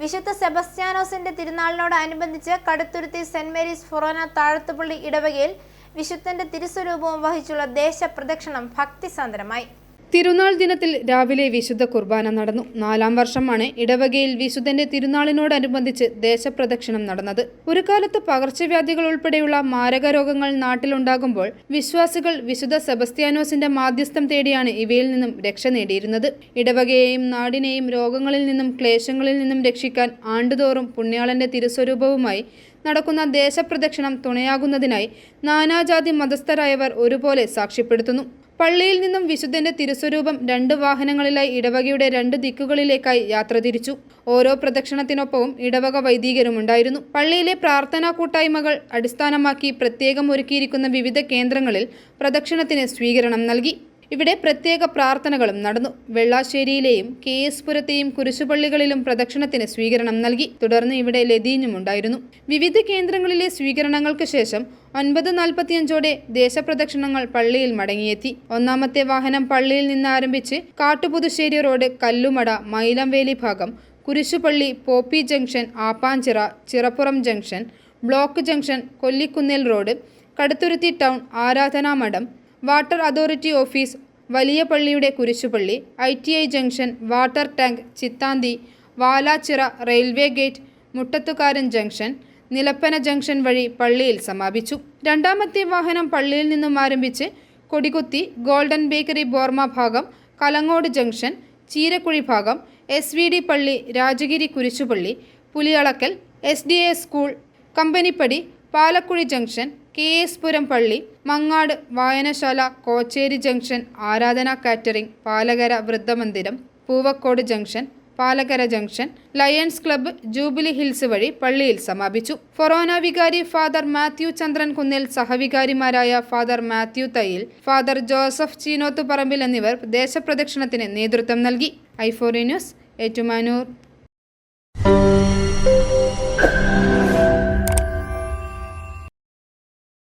വിശുദ്ധ സെബസ്ത്യാനോസിന്റെ തിരുനാളിനോടനുബന്ധിച്ച് കടുത്തുരുത്തി സെന്റ് മേരീസ് ഫൊറോന താഴത്തുപള്ളി ഇടവകയിൽ വിശുദ്ധന്റെ തിരുസ്വരൂപവും വഹിച്ചുള്ള ദേശപ്രദക്ഷിണം ഭക്തിസാന്ദ്രമായി. തിരുനാൾ ദിനത്തിൽ രാവിലെ വിശുദ്ധ കുർബാന നടന്നു. നാലാം വർഷമാണ് ഇടവകയിൽ വിശുദ്ധന്റെ തിരുനാളിനോടനുബന്ധിച്ച് ദേശപ്രദക്ഷിണം നടന്നത്. ഒരു കാലത്ത് പകർച്ചവ്യാധികൾ ഉൾപ്പെടെയുള്ള മാരക രോഗങ്ങൾ നാട്ടിലുണ്ടാകുമ്പോൾ വിശ്വാസികൾ വിശുദ്ധ സെബസ്ത്യാനോസിന്റെ മാധ്യസ്ഥം തേടിയാണ് ഇവയിൽ നിന്നും രക്ഷ നേടിയിരുന്നത്. ഇടവകയെയും നാടിനെയും രോഗങ്ങളിൽ നിന്നും ക്ലേശങ്ങളിൽ നിന്നും രക്ഷിക്കാൻ ആണ്ടുതോറും പുണ്യാളന്റെ തിരുസ്വരൂപവുമായി നടക്കുന്ന ദേശപ്രദക്ഷിണം തുണയാകുന്നതിനായി നാനാജാതി മതസ്ഥരായവർ ഒരുപോലെ സാക്ഷ്യപ്പെടുത്തുന്നു. പള്ളിയിൽ നിന്നും വിശുദ്ധന്റെ തിരുസ്വരൂപം രണ്ട് വാഹനങ്ങളിലായി ഇടവകയുടെ രണ്ട് ദിക്കുകളിലേക്കായി യാത്ര തിരിച്ചു. ഓരോ പ്രദക്ഷിണത്തിനൊപ്പവും ഇടവക വൈദികരുമുണ്ടായിരുന്നു. പള്ളിയിലെ പ്രാർത്ഥനാ കൂട്ടായ്മകൾ അടിസ്ഥാനമാക്കി പ്രത്യേകം ഒരുക്കിയിരിക്കുന്ന വിവിധ കേന്ദ്രങ്ങളിൽ പ്രദക്ഷിണത്തിന് സ്വീകരണം നൽകി. ഇവിടെ പ്രത്യേക പ്രാർത്ഥനകളും നടന്നു. വെള്ളാശ്ശേരിയിലെയും കെ എസ് പുരത്തെയും കുരിശുപള്ളികളിലും പ്രദക്ഷിണത്തിന് സ്വീകരണം നൽകി. തുടർന്ന് ഇവിടെ ലതീഞ്ഞുമുണ്ടായിരുന്നു വിവിധ കേന്ദ്രങ്ങളിലെ സ്വീകരണങ്ങൾക്ക് ശേഷം ഒൻപത് നാൽപ്പത്തിയഞ്ചോടെ ദേശപ്രദക്ഷിണങ്ങൾ പള്ളിയിൽ മടങ്ങിയെത്തി. ഒന്നാമത്തെ വാഹനം പള്ളിയിൽ നിന്ന് ആരംഭിച്ച് കാട്ടുപുതുശ്ശേരി റോഡ് കല്ലുമട മൈലംവേലി ഭാഗം കുരിശുപള്ളി poppy junction Appanchira Chirappuram junction block junction Kollikkunnel road Kaduthuruthy town ആരാധനാമഠം water authority office വലിയ പള്ളിയുടെ കുരിശുപള്ളി I T I junction water tank Chithanthi Valachira railway gate Muttathukaran junction Nilappana junction വഴി പള്ളിയിൽ സമാപിച്ചു. രണ്ടാമത്തെ വാഹനം പള്ളിയിൽ നിന്നും ആരംഭിച്ച് കൊടികുത്തി ഗോൾഡൻ ബേക്കറി ബോർമ ഭാഗം കലങ്ങോട് ജംഗ്ഷൻ ചീരക്കുഴി ഭാഗം എസ് വി ഡി പള്ളി രാജഗിരി കുരിശുപള്ളി Puliyalakkal S D A school Companypady Palakkuzhi junction K S Puram പള്ളി മങ്ങാട് വായനശാല Kochery junction Aradhana catering Palakara വൃദ്ധമന്ദിരം Poovakode junction Palakkara junction lions club jubilee hills വഴി പള്ളിയിൽ സമാപിച്ചു. ഫൊറോന വികാരി father Mathew Chandran Kunnil സഹവികാരിമാരായ father Mathew Thayyil father Joseph Cheenoth Parambil എന്നിവർ ദേശപ്രദക്ഷിണത്തിന് നേതൃത്വം നൽകി. ഐഫോറി ന്യൂസ് ഏറ്റുമാനൂർ.